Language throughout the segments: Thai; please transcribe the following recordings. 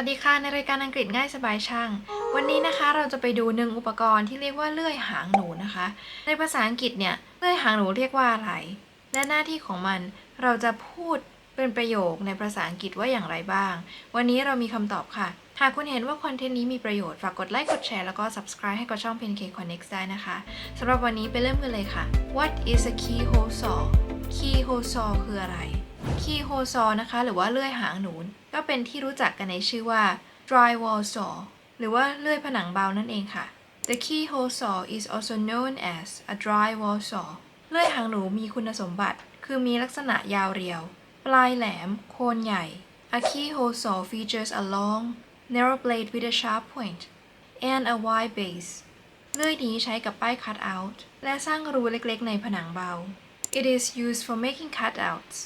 วัสดีค่ะในรายการอังกฤษง่ายสบายช่าง วันนี้นะคะเราจะไปดูหนึ่งอุปกรณ์ที่เรียกว่าเลื่อยหางหนูนะคะ ในภาษาอังกฤษเนี่ยเลื่อยหางหนูเรียกว่าอะไร และหน้าที่ของมันเราจะพูดเป็นประโยคในภาษาอังกฤษว่าอย่างไรบ้าง วันนี้เรามีคำตอบค่ะ หากคุณเห็นว่าคอนเทนต์นี้มีประโยชน์ ฝากกดไลค์กดแชร์แล้วก็ subscribe ให้กับช่อง PNK Connect ได้นะคะสำหรับวันนี้ไปเริ่มกันเลยค่ะ What is a keyhole saw keyhole saw คืออะไร keyhole saw นะคะ หรือว่าเลื่อยหางหนูก็เป็นที่รู้จักกันในชื่อว่า drywall saw หรือว่าเลื่อยผนังเบานั่นเองค่ะ The keyhole saw is also known as a drywall saw เลื่อยหางหนูมีคุณสมบัติ คือมีลักษณะยาวเรียว ปลายแหลม โคนใหญ่ A keyhole saw features a long narrow blade with a sharp point and a wide base เลื่อยนี้ใช้กับป้าย cut out และสร้างรูเล็กๆ ในผนังเบา It is used for making cutouts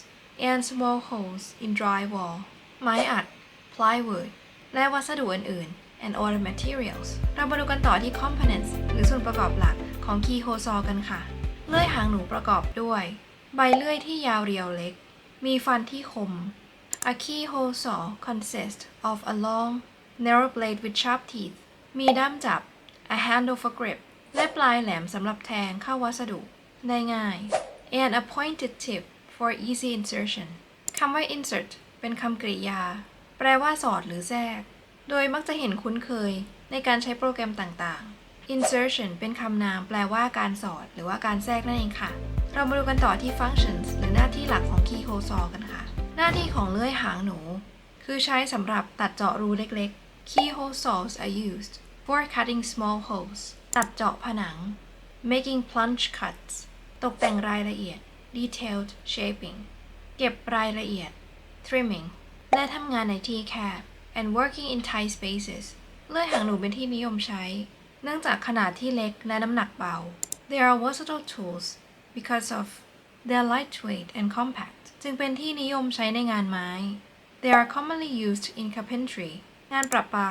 and small holes in drywall ไม้อัด plywood และวัสดุอื่นๆ and other materials เรามาดูกันต่อที่ components หรือส่วนประกอบหลักของ keyhole saw กันค่ะ เลื่อยหางหนูประกอบด้วย ใบเลื่อยที่ยาวเรียวเล็ก มีฟันที่คม A keyhole saw consists of a long, narrow blade with sharp teeth มีด้ามจับ a handle for grip และปลายแหลมสำหรับแทงเข้าวัสดุ ได้ง่าย and a pointed tip for easy insertion คำว่า insert เป็นคำกริยา แปลว่าสอดหรือแทรก โดยมักจะเห็นคุ้นเคยในการใช้โปรแกรมต่างๆ insertion เป็นคำนามแปลว่าการสอดหรือว่าการแทรกนั่นเองค่ะ เรามาดูกันต่อที่ functions หรือหน้าที่หลักของ keyhole saw กันค่ะ หน้าที่ของเลื่อยหางหนู คือใช้สำหรับตัดเจาะรูเล็กๆ keyhole saws are used for cutting small holes ตัดเจาะผนัง making plunge cuts ตกแต่งรายละเอียด detailed shaping เก็บรายละเอียด trimming และทำงานในที่แคบ and working in tight spaces เลื่อยหางหนูเป็นที่นิยมใช้ เนื่องจากขนาดที่เล็กและน้ำหนักเบา They are versatile tools because of their lightweight and compact จึงเป็นที่นิยมใช้ในงานไม้ They are commonly used in carpentry งานประปา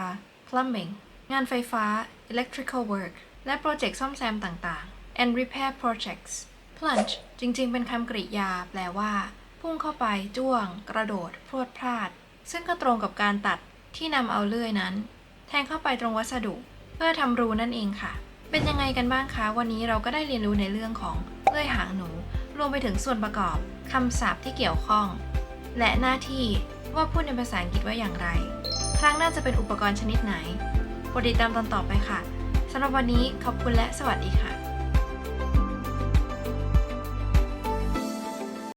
plumbing งานไฟฟ้า electrical work และโปรเจกต์ซ่อมแซมต่างๆ and repair projects plunge จริงๆ เป็นคำกริยา แปลว่า พุ่งเข้าไป จ้วง กระโดด พรวดพลาด ซึ่งก็ตรงกับการตัดที่นำเอาเลื่อยนั้น แทงเข้าไปตรงวัสดุ เพื่อทำรูนั่นเองค่ะ เป็นยังไงกันบ้างคะ วันนี้เราก็ได้เรียนรู้ในเรื่องของเลื่อยหางหนู รวมไปถึงส่วนประกอบคำศัพท์ที่เกี่ยวข้อง และหน้าที่ว่าพูดในภาษาอังกฤษว่าอย่างไร ครั้งหน้าจะเป็นอุปกรณ์ชนิดไหนโปรดติดตามตอนต่อไปค่ะสำหรับวันนี้ขอบคุณและสวัสดีค่ะ